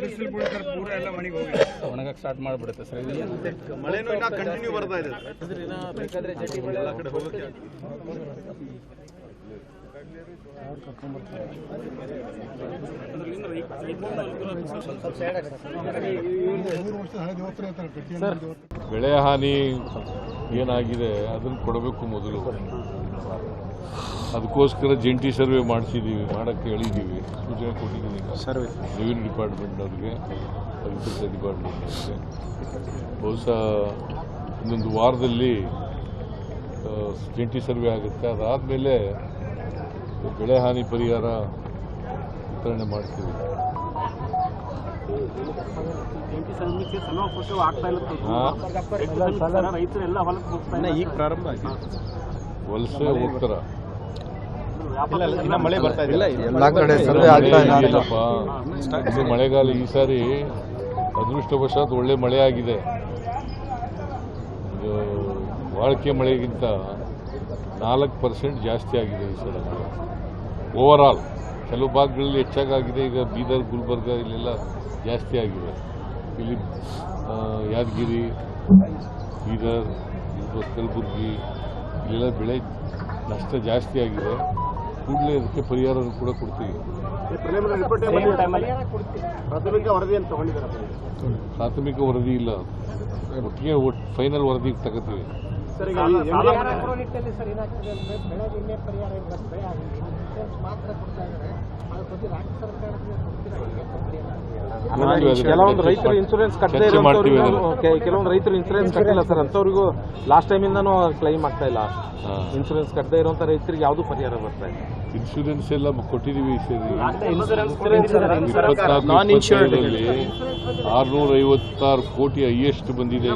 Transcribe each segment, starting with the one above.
ಬಿಸಿಲು ಬೀಳ್ತಾರೆ ಪೂರ ಎಲ್ಲ ಮನೆಗೆ ಒಣಗಕ್ಕೆ ಸ್ಟಾರ್ಟ್ ಮಾಡಿಬಿಡುತ್ತೆ ಸರ್ ಇದು ಮಳೆನೂ ಇನ್ನ ಕಂಟಿನ್ಯೂ ಬರ್ತಾ ಇದೆ. ಎಲ್ಲ ಕಡೆ ಹೋಗೋಕೆ ಬೆಳೆ ಹಾನಿ ಏನಾಗಿದೆ ಅದನ್ನು ಕೊಡಬೇಕು ಮೊದಲು. ಅದಕ್ಕೋಸ್ಕರ ಜಂಟಿ ಸರ್ವೆ ಮಾಡಿಸಿದ್ದೀವಿ ಮಾಡೋಕ್ಕೆ ಹೇಳಿದ್ದೀವಿ ಸೂಚನೆ ಕೊಟ್ಟಿದ್ದೀನಿ ಸರ್ವೆ ರೆವಿನ್ಯೂ ಡಿಪಾರ್ಟ್ಮೆಂಟ್ನವ್ರಿಗೆ ಅಗ್ರಿಕಲ್ಚರ್ ಡಿಪಾರ್ಟ್ಮೆಂಟ್ನವ್ರಿಗೆ ಬಹುಶಃ ಇನ್ನೊಂದು ವಾರದಲ್ಲಿ ಜಂಟಿ ಸರ್ವೆ ಆಗುತ್ತೆ. ಅದಾದಮೇಲೆ ಬೆಳೆ ಹಾನಿ ಪರಿಹಾರ ವಿತರಣೆ ಮಾಡ್ತೀವಿ. ಈಗ ಪ್ರಾರಂಭ ಆಗಿದೆ. ವಲಸೆ ಹೋಗ್ತಾರ. ಎಲ್ಲ ಕಡೆ ಸರ್ವೆ ಆಗ್ತಾ ಇಲ್ಲ ಮಳೆಗಾಲ ಈ ಸಾರಿ ಅದೃಷ್ಟವಶಾತ್ ಒಳ್ಳೆ ಮಳೆ ಆಗಿದೆ. ಇದು ವಾಳಿಕೆ ಮಳೆಗಿಂತ ನಾಲ್ಕು ಪರ್ಸೆಂಟ್ ಜಾಸ್ತಿ ಆಗಿದೆ ಈ ಸಲ. ಮಳೆ ಓವರ್ ಆಲ್ ಕೆಲವು ಭಾಗಗಳಲ್ಲಿ ಹೆಚ್ಚಾಗಿದೆ ಈಗ ಬೀದರ್ ಗುಲ್ಬರ್ಗ ಇಲ್ಲೆಲ್ಲ ಜಾಸ್ತಿ ಆಗಿದೆ. ಇಲ್ಲಿ ಯಾದಗಿರಿ ಬೀದರ್ ಕಲಬುರಗಿ ಇಲ್ಲೆಲ್ಲ ಬೆಳೆ ನಷ್ಟ ಜಾಸ್ತಿ ಆಗಿದೆ. ಕೂಡಲೇ ಇದಕ್ಕೆ ಪರಿಹಾರ ಕೂಡ ಕೊಡ್ತೀವಿ. ಪ್ರಾಥಮಿಕ ವರದಿ ಇಲ್ಲ. ಒಟ್ಟಿಗೆ ಫೈನಲ್ ವರದಿ ತಗೋತೀವಿ. ಸರ್ ಈಗ ಈ ನಿಟ್ಟಿನಲ್ಲಿ ಸರ್ ಏನಾಗ್ತದೆ ಅಂದ್ರೆ ಬೆಳೆ ವಿಮೆ ಪರಿಹಾರ ಇಲ್ಲ, ಬೆಳೆ ಆಗಿಲ್ಲ ಇನ್ಶೂರೆನ್ಸ್ ಮಾತ್ರ ಕೊಡ್ತಾ ಇದ್ದಾರೆ. ಅದ್ರ ಬಗ್ಗೆ ರಾಜ್ಯ ಸರ್ಕಾರಕ್ಕೆ ಕೊಡ್ತೀರಾ? ಈಗ ಕೆಲವೊಂದು ರೈತರು ಇನ್ಸೂರೆನ್ಸ್ ಕಟ್ಟದೇ ಕೆಲವೊಂದು ರೈತರು ಇನ್ಸೂರೆನ್ಸ್ ಕಟ್ಟಿಲ್ಲ ಸರ್. ಅಂತವ್ರಿಗೂ ಲಾಸ್ಟ್ ಟೈಮಿಂದನೂ ಕ್ಲೈಮ್ ಆಗ್ತಾ ಇಲ್ಲ. ಇನ್ಸೂರೆನ್ಸ್ ಕಟ್ಟದೇ ಇರುವಂತ ರೈತರಿಗೆ ಯಾವುದು ಪರಿಹಾರ ಬರ್ತಾ ಇಲ್ಲ. ಇನ್ಶೂರೆನ್ಸ್ ಎಲ್ಲ ಕೊಟ್ಟಿದೀವಿ ಸರ್. ಇನ್ಶೂರ್ಡ್ ಆರ್ನೂರ ಐವತ್ತಾರು ಕೋಟಿ ಹೈಯೆಸ್ಟ್ ಬಂದಿದೆ.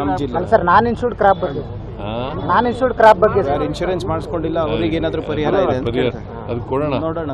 ನಮ್ಮ ಜಿಲ್ಲೆ. ಸರ್ ನಾನ್ ಇನ್ಶೂರ್ಡ್ ಕ್ರಾಪ್ ಬಗ್ಗೆ. ಹಾ? ನಾನ್ ಇನ್ಶೂರ್ಡ್ ಕ್ರಾಪ್ ಬಗ್ಗೆ ಇನ್ಶೂರೆನ್ಸ್ ಮಾಡಿಸ್ಕೊಂಡಿಲ್ಲ ಅವ್ರಿಗೆ ಏನಾದರೂ ಪರಿಹಾರ ಇದೆ ಅದ್ ಪರಿಹಾರ. ಅದು ಕೊಡೋಣ ನೋಡೋಣ